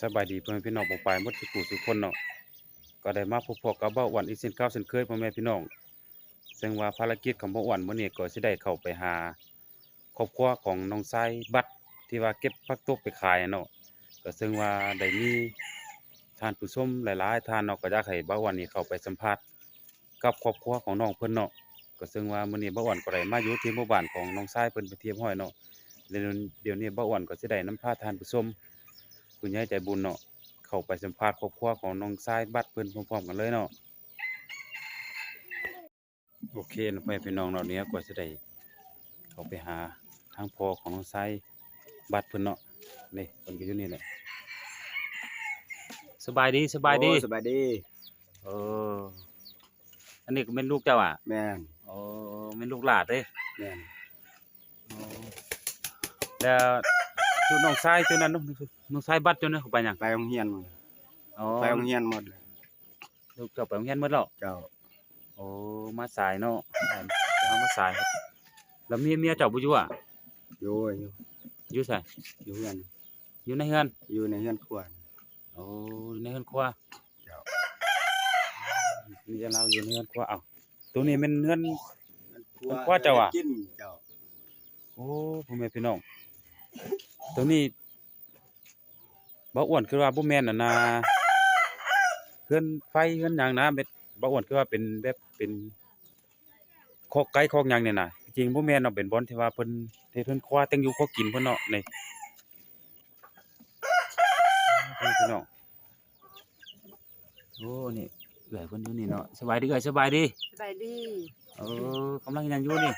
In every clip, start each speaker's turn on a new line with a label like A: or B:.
A: สบายดีพ่อแม่พี่น้องปองปายมดทุกผู้ทุคนเนาะก็ได้มาพบพอกับเบ้าวันอีกเช่นเก่าเช่นเคยพ่อแม่พี่น้องซึ่งว่าภารกิจของเบ้าวันเมื้อนี้ก็สิได้เข้าไปหาครอบครัวของน้องชายบัตรที่ว่าเก็บผักตบไปขายเนาะก็ซึ่งว่าได้มีท่านผู้ชมหลายๆท่านเนาะก็อยากให้เบ้าวันนี้เข้าไปสัมภาษณ์กับครอบครัวของน้องเพิ่นเนาะก็ซึ่งว่ามื้อนี้เบ้าวันก็ได้มาอยู่ที่หมู่บ้านของน้องชายเพิ่นไปเทียมห้อยเนาะเดี๋ยวเดี๋ยวนี้เบ้าวันก็สิได้น้ำพาท่านผู้ชม คุณยายใจบุญเนาะเข้าไปสัมภาษณ์ครอบครัวของน้องชายบัดเพิ่นพร้อมๆกันเลยเนาะโอเคเนาะพ่อแม่พี่น้องเนาะเนี้ยก็จะได้เข้าไปหาทางพ่อของน้องชายบัดเพิ่นเนาะนี่เพิ่นก็อยู่นี่แหละสบายดีสบายดี
B: โอ้สบายดี
A: เอออันนี้ก็เป็นลูกเจ้าอะ
B: แม่น
A: โอ้เป็นลูกหลานเด้
B: แม่น
A: อ๋อแล้ว ชุดน้องชายตัวนั้นเนาะน้องชายบัดตัวนั้นเขาไปหยัง
B: ไปโรงเรียนหมด
A: อ๋อ
B: ไปโรงเรียนหมดเลย
A: ลูกเจ้าไปโรงเรียนหมดแล้ว
B: เจ้า
A: โอ้มาสายเนาะเอามาสายครับแล้วเมียเมียเจ้าบ่อยู่อะ
B: อยู่อยู่
A: อยู่ไส
B: อยู่เรียน
A: อยู่ในเฮือน
B: อยู่ในเรียนครัว
A: โอ้อยู่ในเฮือนครัว
B: เจ้า
A: มีแต่เราอยู่ในเฮือนครัวเอ้าตัวนี้เป็นเฮือน
B: ครัว
A: ครัวเจ้าอะ
B: กินเจ้า
A: โอ้พ่อแม่พี่น้อง ตัวนี้บ่อ้วนคือว่าบ่แม่นน่ะนะเฮือนไฟเฮือนหยังนะเบ็ดบ่อ้วนคือว่าเป็นแบบเป็นคอกไก่คอกหยังเนี่ยน่ะจริงบ่แม่นเนาะเป็นบ่อนที่ว่าเพิ่นเฮ็ดเฮือนครัวแต่งอยู่คอกินเพิ่นเนาะนี่พ่อแม่พี่น้องโอ้นี่เอื้อยเพิ่นอยู่นี่เนาะสบายดีเอ้อยสบายดี
C: สบายดี
A: เออกำลังยังอยู่นี่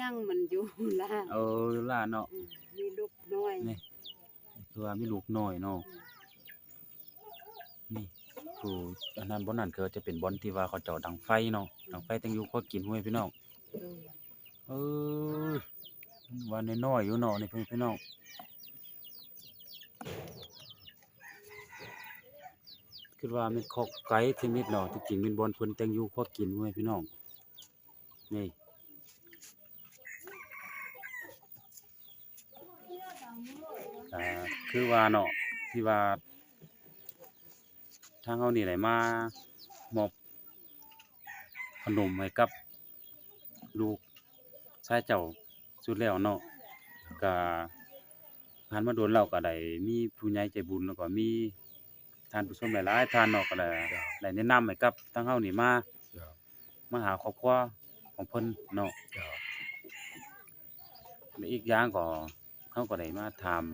C: ยังมันอยู่ล่าง
A: เออล่ะเนาะ
C: อืมมีลูกน้อย
A: นี่ คือว่ามีลูกน้อยเนาะ นี่คืออันนั้นบ่นั่นคือจะเป็นบ่อนที่ว่าเขาเจาะดังไฟเนาะ ดังไฟตั้งอยู่ก็กินห้วยพี่น้อง
C: เออ
A: เออว่าน้อยๆอยู่เนาะนี่พี่น้องคือว่ามีคอกไก่ที่มิดเนาะที่จริงเป็นบ่อนเพิ่นแต่งอยู่ก็กินห้วยพี่น้อง นี่อ่า คือว่าเนาะที่ว่าทางเฮานี่ได้มามอบขนมให้กับลูกชายเจ้าสุดแล้วเนาะก็ผ่านมาโดนแล้วก็ได้มีผู้ใหญ่ใจบุญแล้วก็มีท่านผู้ชมหลายๆท่านเนาะก็ได้ได้แนะนำให้กับทางเฮานี่มา
B: เจ้า
A: มาหาครอบครัวของเพิ่นเนาะ
B: เจ้า
A: และอีกอย่างก็เฮาก็ได้มาถาม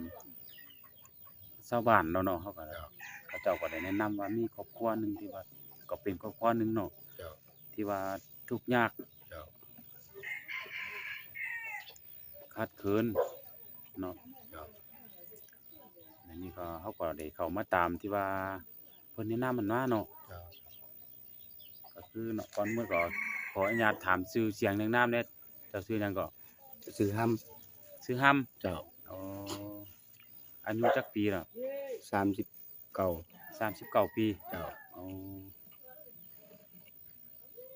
A: ชาวบ้านเนาะเนาะเฮาก็
B: เจ้า
A: เขาเจ้าก็ได้แนะนำว่ามีครอบครัวหนึงที่ว่าก็เป็นครอบครัวหนึงเนาะ
B: เจ้า
A: ที่ว่าทุกข์ยาก
B: เจ้า
A: ขาดเขินเนาะ
B: เจ้า
A: อันนี้ก็เขาก็ได้เข้ามาตามที่ว่าเพิ่นแนะนำมันมาเนาะ
B: เจ้า
A: ก็คือเนาะก่อนเมื่อก็ขออนุญาตถามชื่อเสียงแนะนำเนี่ยเจ้าชื่อหยังก็
B: ซื้อห้
A: ชื่อห้ํำ
B: เจ้า
A: อ๋อ อายุจักปีแล้ว
B: สามสิบเก้า
A: 39ปี
B: เจ้า
A: อ๋อ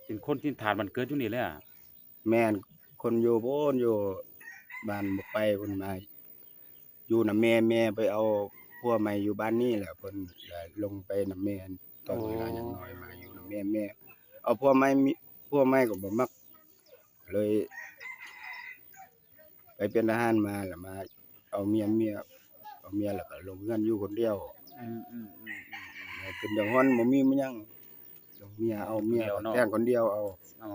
A: เป็นคนที่ฐานมันเกิดอยู่นี่เลยอะ
B: แม่นคนอยู่โบนอยู่บ้านบ่ไปเพิ่นมาอยู่นำแม่แม่ไปเอาพัวใหม่อยู่บ้านนี้แหละเพิ่นเลยลงไปนำแม่ตอนเวลายังน้อยมาอยู่นำแม่แม่เอาพัวใหม่มีพัวใหม่ก็บ่มัก เลย ไปเป็นทหารมาแล้วมา เอาเมียเมีย เอาเมียแล้วก็ลงเรือนอยู่คนเดียว
A: อืมอืมอืมอืมอืม
B: เป็นจังฮ้อนบ่มีมันยังลงเมียเอาเมีย
A: เดียวเนาะ
B: แต่งคนเดียวเอา
A: อ๋อ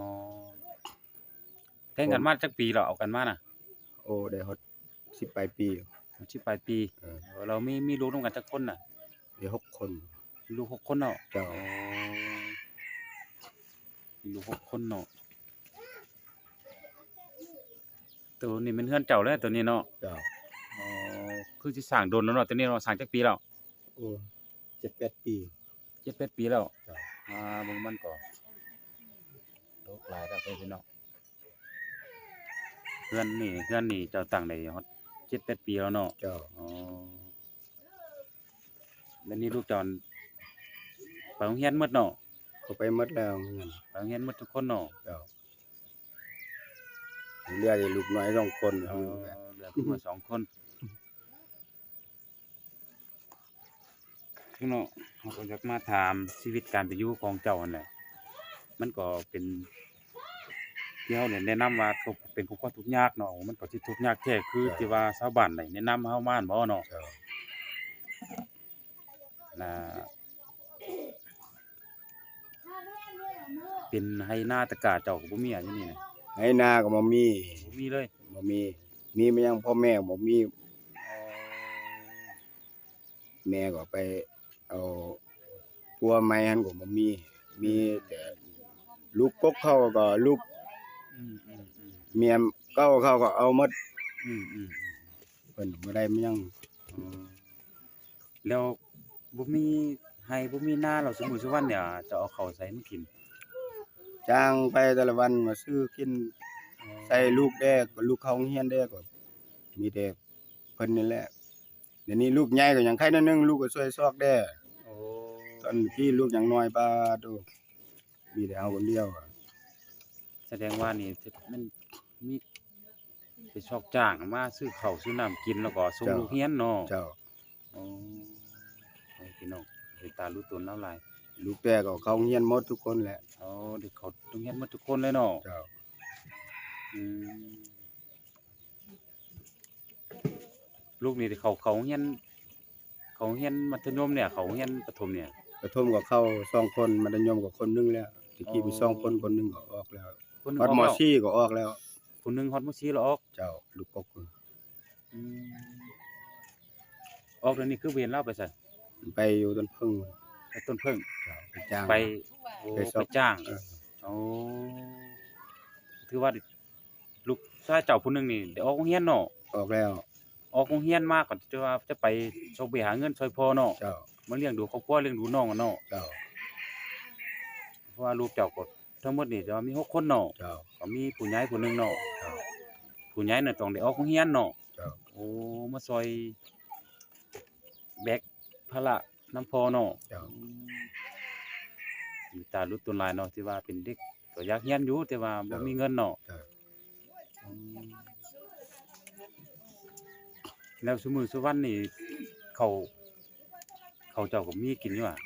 A: แต่งกันมาจักปีแล้วเอากันมาน่ะ
B: โอ้ได้ฮอด10ปลายปี
A: สิบปลายปี
B: เออ
A: เออเรามีมีลูกนํกันจักคนน่ะ
B: ได้หกคน
A: มีลูกหกคนเนาะ
B: เจ้า
A: อ๋อมีลูกหกคนเนาะตัวนี้เป็นเฮือนเจ้าแล้วตัวนี้เนาะ
B: เจ้า
A: อ๋อ คือสิสร้างโดนแล้วเนาะตัวนี้เนาะสร้างจักปีแล้ว
B: โอ้7-8ปี
A: 7 8ปีแล้ว
B: จ้ะ
A: อ่าเบิ่งมันก็โลกหลายแล้วพี่น้องเฮือนนี่เฮือนนี่เจ้าตั้งได้ฮอด7 8ปีแล้วเนาะ
B: เจ้า
A: อ๋อแล้วนี่ลูกจอนไปโรงเรียนหมดเนาะ
B: เขาไปหมดแล้วเงิน
A: ไปโรงเรียนหมดทุกคนเนาะ
B: เจ้าเหลือแต่ลูกน้อยสองคน
A: เอ
B: เอา
A: อเหลือเพิ่นมาสองคน พี่น้องเขาก็อยากมาถามชีวิตการเป็นอยู่ของเจ้านั่นแหละมันก็เป็นที่เฮาเนี่ยแนะนำว่าเขาเป็นครอบครัวทุกข์ยากเนาะมันก็สิทุกข์ยากแท้คือที่ว่าชาวบ้านได้แนะนำเฮามาหั่นบ่เนาะนะเป็นให้หน้าตะกาเจ้าก็บ่มีอะอยู่นี่นะ
B: ให้นาก็บ่มี
A: บ่มีเลย
B: บ่มี มีมายังพ่อแม่บ่มี แม่ก็ไป เอาผัวใหม่หันก็บ่มี มีแต่ลูกกกเขาก็ลูก
A: อืมอืมอืม
B: เมียเก่าเขาก็เอาหมด
A: อืมอืม
B: เพิ่นบ่ได้มายัง
A: อืมแล้วบ่มีให้บ่มีหน้าเราสมมุติสุวรรณเนี่ย จะเอาข้าวใส่มันกิน
B: จ้างไปแต่ละวันมาซื้อกินใส่ลูกแดกก็ลูกเขาโรงเรียนแดกก็มีแต่เพิ่นนี่แหละเดี๋ยวนี้ลูกใหญ่ก็ยังใครนิดนึงลูกก็ช่วยซอกแด้
A: โอ้
B: ตอนพี่ลูกยังน้อยปาโตมีแต่เอาคนเดียวอะ
A: แสดงว่านี่มันมีไปชอกจ้างมาซื้อข้าวซื้อน้ำกินแล้วก็ส่งลูกเรียนเนาะ
B: เจ้า
A: โอ้ให้พี่น้องเห็นตารู้ตนแล้วหลาย
B: ลูกแดกก็เขาโรงเรียนหมดทุกคนแหละ
A: เอาเด็กเขาโรงเรียนหมดทุกคนเลยเนาะ
B: เจ้า
A: อืมลูกนี่ที่เขาเขาโรงเรียนเขาโรงเรียนมัธยมเนี่ยเขาโรงเรียนประถมเนี่ย
B: ประถมก็เข้าสองคนมัธยมก็คนหนึงแล้วตะกี้มี
A: อ๋อ
B: สองคนคนหนึงก็ออกแล้ว
A: คนหนึง
B: ฮอด
A: ออก
B: ม
A: แล้ว
B: ซี่ก็ออกแล้ว
A: คนหนึงฮอดมสี่แล้วออก
B: เจ้าลูกกก
A: อืมออกเดี๋ยวนี้คือเวียนเล่าไปซะ
B: ไปอยู่ต้นพึ่ง
A: ไปต้นเพิ่ง
B: เจ้าไปจ้าง
A: ไปโอ้
B: ไปส
A: ไป
B: อบ
A: จ้าง
B: เออ
A: โอ้ถือว่าลูกชายเจ้าผู้หนึงนี่ได้ออกโรงเรียนเนาะ
B: ออกแล้ว
A: ออกโรงเรียนมาก่อนจะว่าจะไปส่งไปหาเงินช่วยพ่อเนาะ
B: เจ้า
A: มาเลี้ยงดูครอบครัวเลี้ยงดูน้องอะเนาะ
B: เจ้า
A: เพราะว่าลูกเจ้าก็ทั้งหมดนี่จะมีหกคนเนาะ
B: เจ้า
A: ก็มีผู้ใหญ่ผู้หนึงเนาะ
B: เจ้า
A: ผู้ใหญ่น่ะต้องได้ออกโรงเรียนเนาะ
B: เจ้า
A: โอ้มาซอยแบกภาระน้ำพอเนาะ
B: เจ้า
A: มีตาลุดตุนหลายเนาะที่ว่าเป็นเด็กก็อยากเรียนอยู่แต่ว่าบ่มีเงินเนาะ
B: เจ้า
A: อืม แล้วซุมื้อซุวันนี่เขาเขาเจ้าก็มีกินอยู่อะ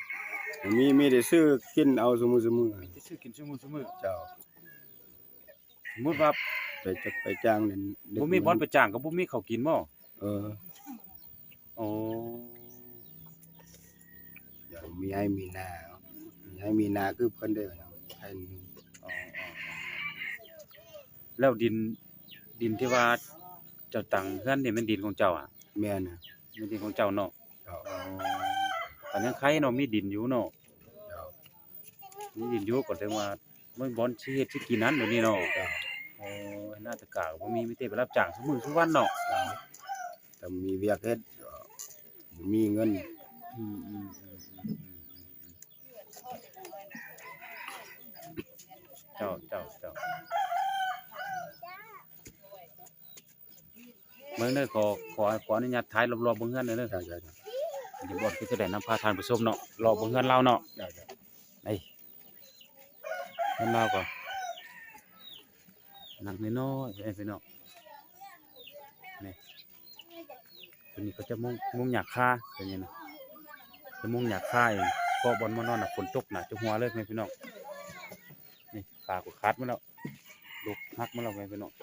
B: มีมีได้ซื้อกินเอาสมือสมือ
A: สิซื้อกินซุมื้อซุมื้อ
B: เจ้า
A: สมมุติว่า
B: ไปจักไปจ้างนั่นเด็ก
A: บ่มีบ่อนไปจ้างก็บ่มีข้าวกินบ่
B: เออ
A: โอ้
B: อย่างมีให้มีนามีให้มีนาคือเพิ่นเด้อเนาะให้
A: อ๋อๆแล้วดินดินที่ว่า เจ้าตังเฮือนนี่มันดินของเจ้าอะ
B: แม่น่ะ
A: มันดินของเจ้าเนาะ
B: เจ้า
A: อ๋ออันยังใครเนาะมีดินอยู่เนาะ
B: เจ้า
A: มีดินอยู่ก็ถึงว่ามันบ่อนสิเฮ็ดสิกินนั้นเดี๋ยวนี้เนาะ
B: เจ้า
A: โอ้ยน่าจะกะบ่มีมีแต่ไปรับจ้างซุมื้อซุวันเนาะ
B: เจ้าแต่มีเวียกเฮ็ดก็บ่มีเงิน
A: อืมอืมอืมอืมอืมเจ้าเจ้าเจ้า เบิ่งเด้อขอขอขออนุญาตถ่ายรอบๆเบิ่งเฮือนหน่อยเด้อ
B: เจ้าเจ้าเจ้า
A: อย่าบ่คือจะได้นำพาทานผู้ชมเนาะรอเบิ่งเฮือนเราเนาะ
B: เจ้าเจ้
A: ไอ้เฮือนเราก็หนักน้อยๆไอ้พี่น้องนี่ตัวนี้ก็จะมุ่งมุ่งหยากคาตัวนี้นะจะมุ่งหยากคาเองก็บนมานอนน่ะฝนตกน่ะจะหัวเลยแม่พี่น้องนี่ปลาก็คัดมาแล้วลูกฮักมาแล้วแม่พี่น้อง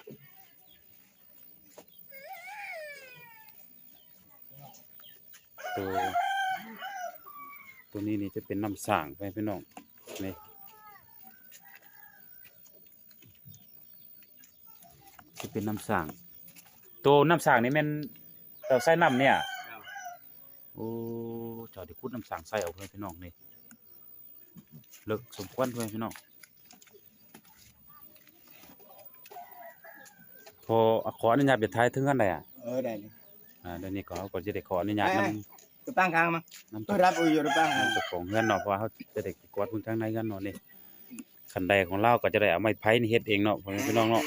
A: ตัว ตัวนี้นี่จะเป็นน้ำสร้างแม่พี่น้องนี่จะเป็นน้ำสร้าง ตัวน้ำสร้างนี่แม่นเราใส่น้ำเนี่ยโอ้เจ้าได้ขุดน้ำสางใส่เอาเพื่อนพี่น้องนี่เลิกสมควรเพื่อนพี่น้องพอขออนุญาตไปท้ายถึงกันได้อะ
B: เออได้เลย
A: อ่าเดี๋ยวนี้ก็เขาก็จะได้ขออนุญาตน
B: คือ ตั้งกลางมาำ
A: นำ
B: ตัวรับเอาอยู่หรือเปล่า
A: น้ำเจ้าของเงินเนาะเพราะว่าเขาจะได้กวาดพื้นทางในกันเนาะนี่ขันใดของเราก็จะได้เอาไม้ไผ่นี่เฮ็ดเองเนาะเพื่อนพี่น้องเนาะ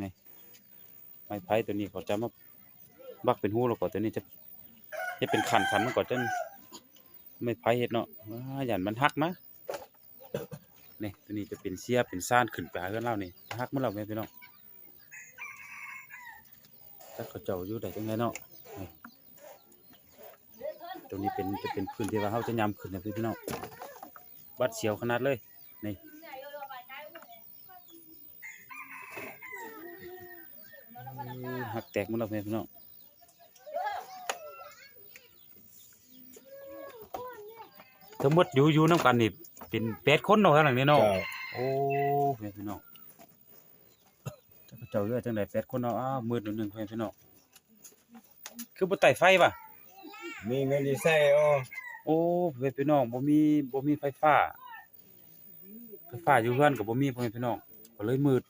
A: นี่ไม้ไผ่ตัวนี้เขาจะมาบักเป็นหูแล้วก็ตัวนี้จะจะเป็นขันขันมันก็จะไม่ไผเฮ็ดเนาะว้าย่านมันหักนะนี่ตัวนี้จะเป็นเสียเป็นซ่านขึ้นไปหาเฮือนเรานี่หักหมันเราแม่พี่น้องถ้าเขาเจ้าอยู่ได้จังไดเนาะนี่ ตัวตัวนี้เป็นจะเป็นพื้นที่ว่าเฮาจะยำขึ้นนะพี่น้องบัดเสียวขนาดเลยนี่เออหักแตกหมดแล้วพี่น้องทั้งหมดอยู่อยู่นำกันนี่เป็น8คนเนาะข้างหลังนี้เนาะ
B: เจ้า
A: โอ้แม่พี่น้องเจ้าพระเจ้าเรือจังได๋8คนเนาะอ้าวมืดหนึงเพิ่นพี่น้องคือบ่ไต่ไฟป่ะ
B: มีเงินสิใช้อ้อ
A: โอ้เพิ่นพี่น้องบ่มีบ่มีไฟฟ้า ไฟฟ้าอยู่เฮือนก็บ่มีพ่อแม่พี่น้องก็เลยมืด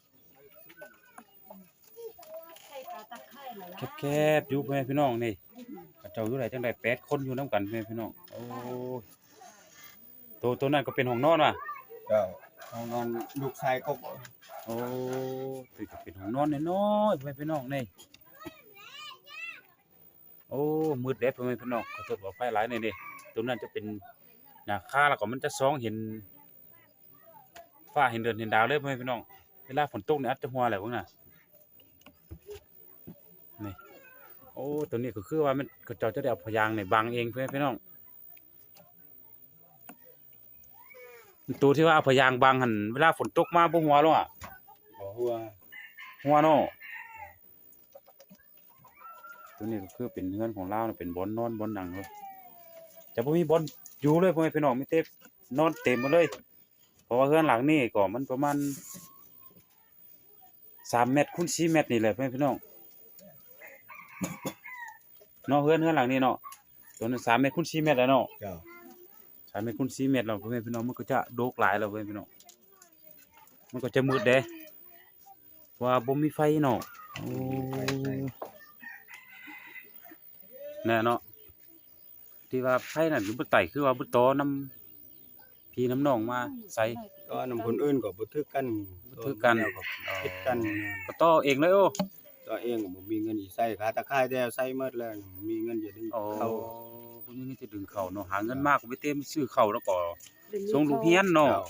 A: แคบๆอยู่พ่อแม่พี่น้องนี่พระเจ้าอยู่ไดจังได๋8คนอยู่นํกันพ่อแม่พี่น้องโอ้ตัวตัวนั้นก็เป็นห้องนอนว่ะ
B: เจ้าเอานอนลูกชายกบ
A: โอ้ตัวก็เป็นห้องนอนน้อยๆพ่อแม่พี่น้องนี่ โอ้มืดแดดพ่อแม่พี่น้องขอโทษว่าไฟหลายนี่นี่ตรงนั้นจะเป็นหน้าคาแล้วก็มันจะส่องเห็นฟ้าเห็นเดือนเห็นดาวเลยพ่อแม่พี่น้องเวลาฝนตกนี่อัดจะหัวแหละพวกน่ะนี่โอ้ตัวนี้ก็คือว่ามันเขาเจ้าจะได้เอาพยางในบังเองพ่อแม่พี่น้องตัวที่ว่าเอาพยางบังหันเวลาฝนตกมาบ่หัวลงอะ
B: บ่ฮู้ว่า
A: หัวเนาะ ตัวนี้ก็คือเป็นเฮือนของเราน่ะเป็นบ่อนนอนบ่อนหนังเลยจะบ่มีบ่อนอยู่เลยพ่อแม่พี่น้องมีแต่นอนเต็มหมาเลย เพราะว่าเฮือนหลังนี้ก็มันประมาณ3เมตรคูณ4เมตรนี่แหละพ่อแม่พี่น้องเนาะเฮือนเฮือนหลังนี้เนาะตัวนั้น3เมตรคูณ4เมตรแล้วเนาะ
B: เจ้า
A: 3เมตรคูณ4เมตรแล้วพ่อแม่พี่น้องมันก็จะโดกหลายแล้วพ่อแม่พี่น้องมันก็จะมืดเด้ว่าบ่มีไฟเนาะโอ้ แน่เนาะที่ว่าไฟนั่นคือบ่ไต่คือว่าบ่ตอน้ำพี่น้ำน้องมาใส่
B: ก็นำคนอื่นก็บ่ทึกกัน
A: บ่ถือกัน
B: แล้วก็คิดกัน
A: ก็ต่อเองเลยโอ้
B: ตัวเองก็บ่มีเงินสิใช้ค่าตะไคร้แล้วใช้หมดแล้วมีเงินจะดึง
A: โอ้
B: เข้า
A: คุณยังจะดึงเข้าเนาะหาเงินมากก็ไปเต็มซื้อเข้าวแล้วก็
C: เดี๋ยวนี้
A: ส่งลูกเฮียนเนาะ
B: เจ้า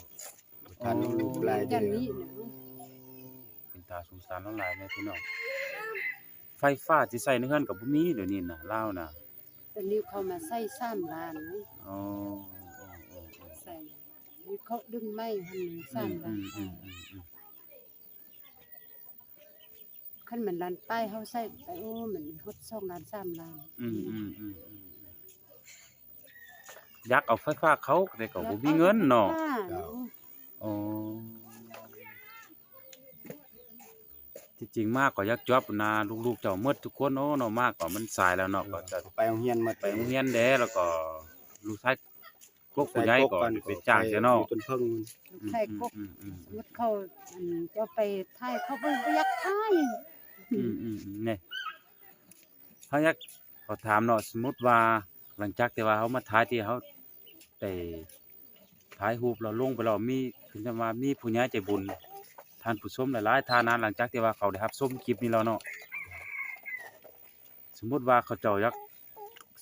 B: ทานลูกหลาย
C: จั
B: เดื
C: น
B: อน
C: นี้นะ
A: เป็นตาสงสารน้องหลายแม่พี่น้อง ไฟฟ้าที่ใส่ในเฮือนก็บ่มีเดี๋ยวนี้น่ะลาวน่ะ
C: ตอนนี้เขามาใส่สามล้านนะ
A: อ๋ออ๋ออ๋ออ๋อ
C: ใส่นี่เขาดึงไม้หันสามล้าน
A: อืมอืมอืม
C: คันมันล้านป้ายเขาใส่ไปโอ้มันฮดสองล้านสามล้าน
A: อืมอืมอืมอืมอยากเอาไฟฟ้าเขาแต่ก็บ่มีเงินเนาะ
B: เจ้า
A: อ๋อ ที่จริงมากก็อยากจอบนะลูกๆเจ้าหมดทุกคนเนาะเนาะมากก็มันสายแล้วเนาะก็จะ
B: ไปโรงเรียนหมด
A: ไปโรงเรียนแด้แล้วก็ลูกชายกกผู้ใหญ่ก็ไปจ้างเสียเนาะ
B: จนเพิ่ง
C: ลูกไทยกก
A: อืมอืม
C: สมมติเขาอันจะไปไทยเขาบ่อยากไทย
A: อืมอืมอืมนี่เขาอยากเขาถามเนาะสมมุติว่าหลังจากที่ว่าเขามาถ่ายที่เขาได้ถ่ายรูปเราลงไปแล้วมีคือจะว่ามีผู้ใหญ่ใจบุญ ท่านผู้ชมหลายๆท่านนั้นหลังจากที่ว่าเขาได้รับชมคลิปนี้แล้วเนาะสมมุติว่าเขาเจ้าอยาก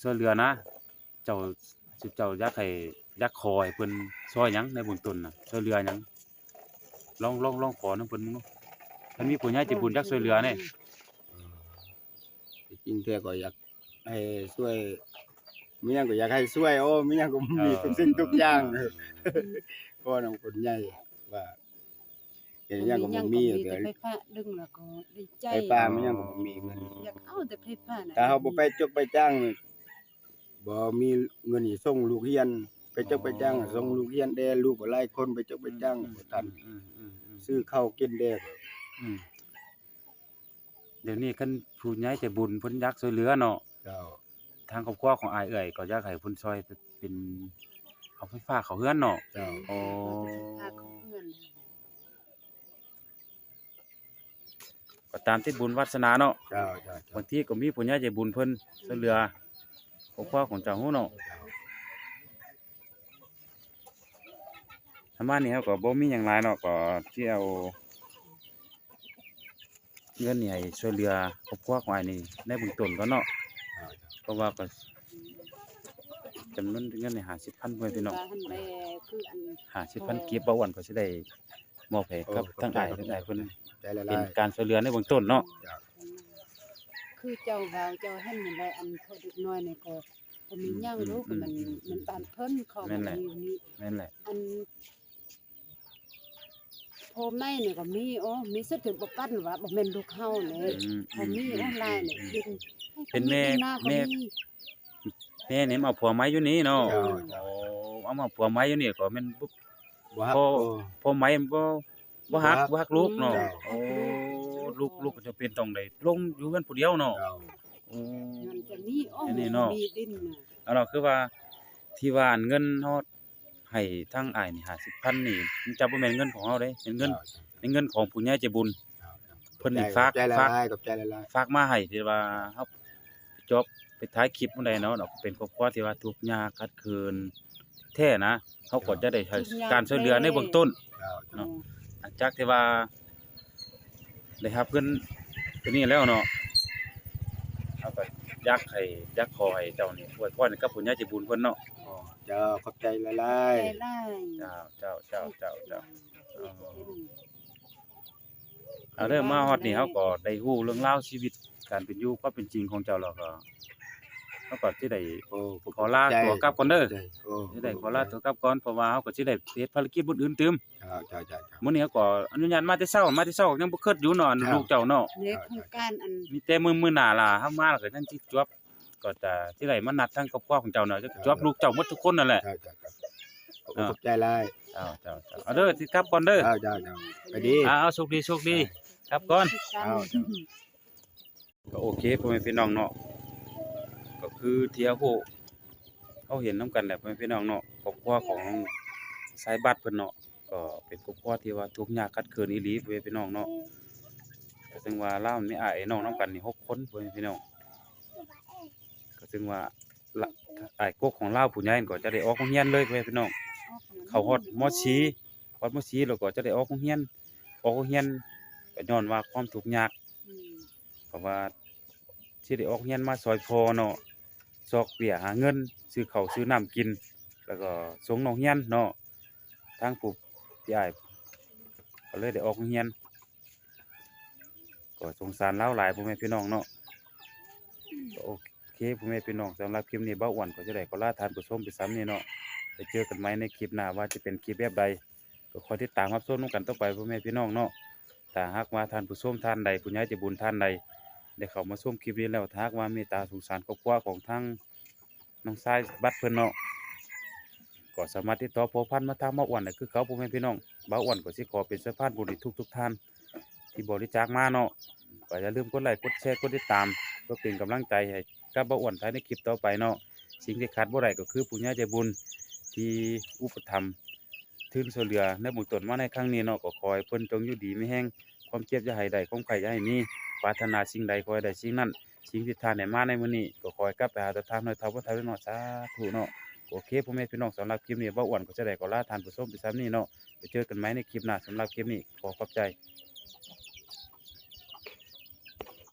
A: ช่วยเหลือนะ เจ้าสิเจ้าอยากให้อยากขอให้เพิ่นช่วยหยังในเบื้องต้นน่ะช่วยเหลือหยังลองลองลองขอนำเพิ่นมึงเนาะถ้ามีผู้ใหญ่ใจบุญอยากช่วยเหลือเนี่ย
B: จริงๆแท้ก็อยากให้ช่วยมีหยังก็อยากให้ช่วยโอ้มีหยังก็มีเป็นสิ่งทุกอย่างก็นำคนใหญ่ว่า เห็นหยังก็บ่มี
C: แต่
B: แต่
C: ไฟฟ้าดึงแล้วก็ดีใจ
B: ไฟฟ้ามีหยังก็บ่มีเงิน
C: อยากเอาแต่ไฟฟ้าน่ะ
B: ถ้าเฮาบ่ไปจกไปจ้างนี่บ่มีเงินสิส่งลูกเรียน ไปจกไปจ้างส่งลูกเรียนแด่ลูกก็หลายคนไปจกไปจ้างบ่ทัน
A: อืมอืมอืม
B: ซื้อข้าวกินแด่ก็
A: อืมเดี๋ยวนี้คันผู้ใหญ่ใจบุญเพิ่นอยากช่วยเหลือเนาะ
B: เจ้า
A: ทางครอบครัวของอายเอ่ยก็อยากให้เพิ่นช่วยเป็นเอาไฟฟ้าเข้าเฮือนเนาะ
B: เจ้า
A: โอ้
C: พาเขาเพื่อ
A: ก็ตามที่บุญวาสนาเนาะ
B: เจ้าเจ้าเจ้า
A: บางทีก็มีผู้ใหญ่ใจบุญเพิ่นช่วยเหลือครอบครัวของเจ้าฮู้เนาะประมาณนี้ครับก็บ่มีหยังหลายเนาะก็ที่เอาเงินนี่ให้ช่วยเหลือครอบครัวของอายนี่ในเบื้องต้นก่อนเนาะเพราะว่าก็จำนวนเงินในหาสิบพันเพื่อนพี่น้อง
C: ว่าหั่นแลคืออัน
A: หาสิบพันเก็บบ่อ้วนก็สิได้มอบให้กับทั้งอ้ายทั้งอ้ายเพิ่น
B: ใจละ
A: เป็น
B: ลาย
A: การช่วยเหลือในเบื้องต้นเนาะ
C: คือเจ้าว่าวเจ้าเห็นนั่นแหละอันพอเด็กน้อยนี่ก็ก็มีหยังรู้ก็มันมันบ้านเพิ่นเขา
A: แม่นแหละ
C: อยู่นี่
A: แม่นแหละ
C: อันพ่อแม่นี่ก็มีอ๋อมีสิทธิ์ถึงบ่ปั้นว่าบ่แม่นลูกเฮาแหละ
A: อืม
C: เขามีออนไลน์เนี่ยดิน
A: เป็นแม่
C: หน้าก็
A: แม่
C: มี
A: แม่นี่มาเอาผัวไม้อยู่นี่เนาะ
B: เจ้า
A: โอ้เอามาผัวไม้อยู่นี่ก็แม่นบ่
B: บ่ฮัก
A: พ่อ
B: โอ้
A: ผัวไม้มันบ่ บ่ฮักบ่ฮักลูกเนาะ
B: เจ้า
A: โอ้ลูกลูกก็จะเป็นต้องได้ลงอยู่กันผู้เดียวเนาะ
B: เจ้า
A: โอ้
C: มันจะมีอ๋อ
A: อันนี้เนาะ
C: มีดินน่ะ
A: เอาล่ะคือว่าที่ว่าเงินเฮาให้ทางอ้ายนี่50,000นี่มันจะบ่แม่นเงินของเฮาเด้เป็นเงินเป็นเงินของผู้ใหญ่ใจบุญเพิ่นนี่ฝาก
B: ใจละ
A: ฝาก
B: ลายกับใจละลาย
A: ฝากมาให้ที่ว่าเฮาจบไปท้ายคลิปมื้อใดเนาะเนาะเป็นครอบครัวที่ว่าทุกข์ยากขัดเคินแท้นะเฮาก็จะได้ให้การช่วยเหลือในเบื้องต้น
B: เจ้า
A: เนาะ หลังจากที่ว่าได้รับเงินตัวนี้แล้วเนาะเฮาก็อยากให้อยากขอให้เจ้านี่อวยพรให้กับผู้ใหญ่ใจบุญเพิ่นเนาะ
B: อ๋อเจ้าขอบใจละลาย
C: ใจไล่
A: เจ้าเจ้าเจ้าเจ้าเจ้าเอาเด้อมาฮอดนี่เฮาก็ได้ฮู้เรื่องราวชีวิตการเป็นอยู่ความเป็นจริงของเจ้าแล้วก็ เฮาก็สิได้
B: โอ้
A: ขอลาตัวกลับก่อนเด้อ
B: ใจโอ้
A: สิได้ขอลาตัวกลับก่อนเพราะว่าเฮาก็สิได้เฮ็ดภารกิจบุญอื่นตืม
B: เจ้าเจ้าเจ้าเจ้า
A: มื้อนี้เฮาก็อนุญาตมาแต่เช้ามาแต่เช้ายังบ่คิดอยู่เนาะ
B: ครับ
A: ลูกเจ้าเนาะ
C: ในโครงการอัน
A: มีแต่มื้อมื้อหน้าล่ะเฮามาแล้วก็จังสิจวบก็จะสิได้มานัดทางครอบครัวของเจ้าเนาะจะจวบลูกเจ้าหมดทุกคนนั่นแหละ
B: เจ้าเจ้าเจ้า
A: อ่า
B: ขอบใจละลาย
A: เจ้าเจ้าเจ้าเอาเด้อสิกลับก่อนเด้อ
B: เจ้าเจ้าเจ้าไปดี
A: อ่าเอาโชคดีโชคดีกลับก่อน
B: เอาเจ้า
A: ก็โอเคพ่อแม่พี่น้องเนาะก็ คือเที่เฮาฮู้เฮาเห็นนํกันแหละพ่อแม่พี่น้องเนาะครอบครัวของสายบัตรเพิ่นเนาะก็เป็นครอบครัวที่ว่าทุกข์ยากขัดเคินอีหลีพ่อแม่พี่น้องเนาะก็ซึ่งว่าเลาวมีอ้ายน้องนํกันนี่หกคนพ่อแม่พี่น้องก็ซึ่งว่าละอ้ายกกของเลาผู้ใหญ่ก็จะได้ออกโรงเรียนเลยพ่อแม่พี่น้องเขาฮอดม .4 ฮอดม .4 แล้วก็จะได้ออกโรงเรียนออกโรงเรียนก็ย้อนว่าความทุกข์ยากเพราะว่าสิได้ออกเรียนมาซอยพอเนาะ ซอกเปียหาเงิน ซื้อข้าวซื้อน้ำกิน แล้วก็ส่งน้องเรียนเนาะทางผู้พี่อ้ายก็เลยได้ออกเรียนก็สงสารเล่าหลายพ่อแม่พี่น้องเนาะโอเคพ่อแม่พี่น้องสำหรับคลิปนี้เบ้าอ้วนก็จะได้ขอลาทานผู้ชมไปซ้ำนี่เนาะไปเจอกันใหมในคลิปหน้าว่าจะเป็นคลิปแบบใดก็คอยติดตามรับชมกันต่อไปพ่อแม่พี่น้องเนาะถ้าหากว่าทานผู้ชมท่านใดผู้ใหญ่จะบุญท่านใด ได้เข้ามาชมคลิปนี้แล้วถ้าหากว่าเมตตาสงสารครอบครัวของทั้งน้องชายบัดเพิ่นเนาะก็สามารถติดต่อพอพันธุ์มาทางมาอ้วนได้คือเขาพ่อแม่พี่น้องบ่าวอ้วนก็สิขอเป็นสะพานบุญให้ทุกท่าน ที่บริจาคมาเนาะก็อย่าลืมกดไลค์กดแชร์กดติดตามเพื่อเป็นกำลังใจให้กับบ่าวอ้วนภายในคลิปต่อไปเนาะสิ่งที่ขาดบ่ได้ก็คือผู้ใหญ่ใจบุญที่อุปถัมภ์ทุนช่วยเลือในบื้องต้นมาในครั้งนี้เนาะก็ขอให้เพิ่นจงอยู่ดีไมีแฮงความเจ็บอย่าให้ได้ความไข้อย่าให้มี ปรารถนาสิ่งใดคอยได้สิ่งนั้นสิ่งที่ทานได้มาในมื้อนี้ก็คอให้กลับไปหาแต่ทางน้อยเท่าบ่เท่าเนาะสาธุเนาะโอเคพ่อแม่พี่น้องสำหรับคลิปนี้บ่อ้วนก็จะได้ขอลาทานผู้ชมไปซ้ำนี่เนาะไปเจอกันไหมในคลิปหน้าสำหรับคลิปนี้ขอขอบใจ